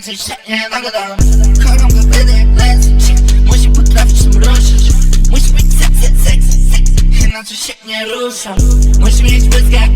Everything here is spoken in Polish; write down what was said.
Inaczej się nie nagadam Kocham kobiety jak lesy Musi potrafić tym ruszyć. Musi być sexy, sexy, sexy Inaczej się nie ruszam. Musi mieć błysk jak